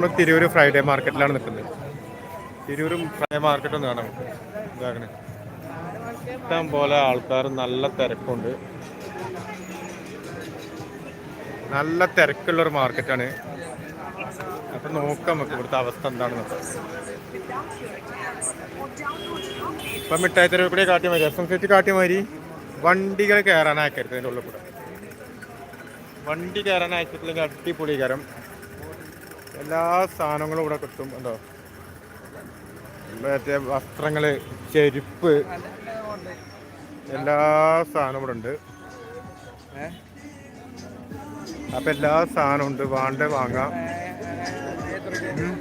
നമ്മൾ തിരൂർ ഫ്രൈഡേ മാർക്കറ്റിലാണ് നിൽക്കുന്നത് തിരൂരും Friday market ഒന്ന് കാണാം നമുക്ക് ഇഷ്ടം പോലെ ആൾക്കാർ നല്ല തിരക്കുണ്ട്. നല്ല തിരക്കുള്ളൊരു മാർക്കറ്റാണ് അപ്പൊ നോക്കാം നമുക്ക് ഇവിടുത്തെ അവസ്ഥ എന്താണെന്ന് ഇപ്പൊ മിഠായി തെരുവ് കൂടെ കാട്ടിയ മതി. എസ് എം സിറ്റി കാട്ടിയ മാതിരി വണ്ടികൾ കയറാൻ അയക്കരുത് അതിന്റെ ഉള്ളിൽ കൂടെ. വണ്ടി കയറാൻ അയച്ചിട്ടില്ലെങ്കിൽ അടിപൊളി കയറും എല്ലാ സാധനങ്ങളും ഇവിടെ കിട്ടും എന്തോ മറ്റേ വസ്ത്രങ്ങൾ ചെരുപ്പ് എല്ലാ സാധനവും ഇവിടെ ഉണ്ട്. അപ്പൊ എല്ലാ സാധനവും ഉണ്ട്. വാണ്ട വാങ്ങാം. തിരൂർ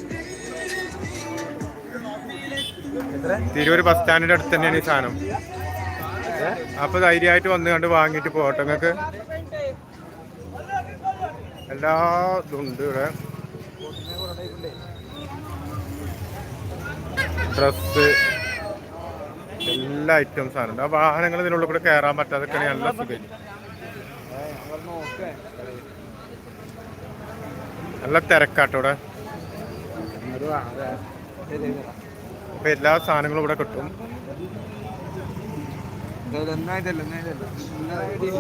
തിരൂര് ബസ് സ്റ്റാൻഡിന്റെ അടുത്ത് തന്നെയാണ് ഈ സാധനം. അപ്പൊ ധൈര്യമായിട്ട് വന്ന് കണ്ട് വാങ്ങിയിട്ട് പോകട്ടെ നിങ്ങൾക്ക്. എല്ലാ ഇതും ഉണ്ട് ഇവിടെ. ഡ്രസ് എല്ലാ ഐറ്റംസ് ആണ്. ആ വാഹനങ്ങൾ ഇതിനുള്ളിൽ കൂടെ കയറാൻ പറ്റാതൊക്കെ നല്ല സുഖം. നല്ല തിരക്കാട്ടോടെ അപ്പൊ എല്ലാ സാധനങ്ങളും ഇവിടെ കിട്ടും.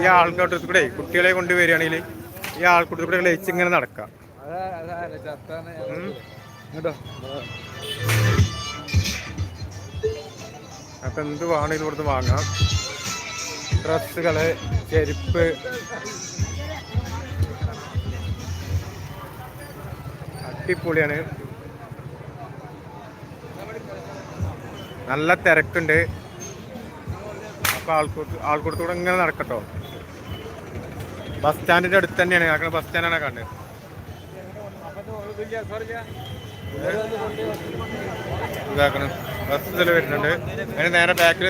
ഈ ആൾക്കൂട്ടത്തിൽ കൂടെ കുട്ടികളെ കൊണ്ടുവരികയാണെങ്കിൽ ഈ ആൾക്കൂട്ടത്തിൽ കൂടെ ലയിച്ച് ഇങ്ങനെ നടക്കാം. അപ്പൊ എന്ത് വേണമെങ്കിലും ഇവിടുന്ന് വാങ്ങാം ഡ്രസ്സുകൾ ചെരുപ്പ് അടിപൊളിയാണ് നല്ല തിരക്കുണ്ട് അപ്പൊ ആൾക്കൂട്ട് ആൾക്കൂട്ടത്തൂടെ ഇങ്ങനെ നടക്കട്ടോ ബസ് സ്റ്റാൻഡിന്റെ അടുത്ത് തന്നെയാണ് ബസ് സ്റ്റാൻഡാണ് കണ്ടത് ഇതാക്കണം. ബസ് ഇതിൽ വരുന്നുണ്ട്. അതിന് നേരെ ബാക്കിൽ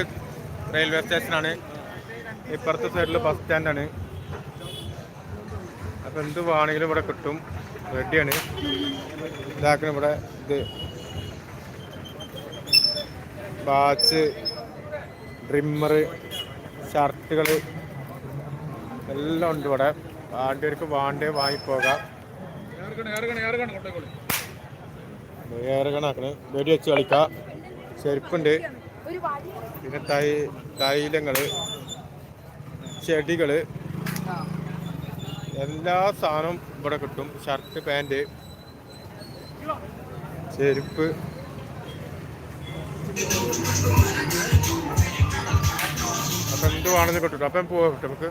റെയിൽവേ സ്റ്റേഷനാണ് ഇപ്പുറത്തെ സൈഡിൽ ബസ് സ്റ്റാൻഡാണ് അപ്പം എന്ത് വേണമെങ്കിലും ഇവിടെ കിട്ടും. റെഡിയാണ് ഇതാക്കണം ഇവിടെ. ഇത്. വാച്ച് ട്രിമ്മർ ഷർട്ടുകൾ എല്ലാം ഉണ്ട് ഇവിടെ. വാണ്ടിയവർക്ക് വാണ്ടേ വാങ്ങിപ്പോകാം. വേറെ കണക്കിന് വെടി വെച്ച് കളിക്കാം. ചെരുപ്പുണ്ട്. പിന്നെ തൈ തൈലങ്ങൾ ചെടികൾ. എല്ലാ സാധനവും ഇവിടെ കിട്ടും. ഷർട്ട് പാന്റ് ചെരുപ്പ്. അപ്പം എന്ത് വേണമെന്ന് കിട്ടും അപ്പം കിട്ടും നമുക്ക്.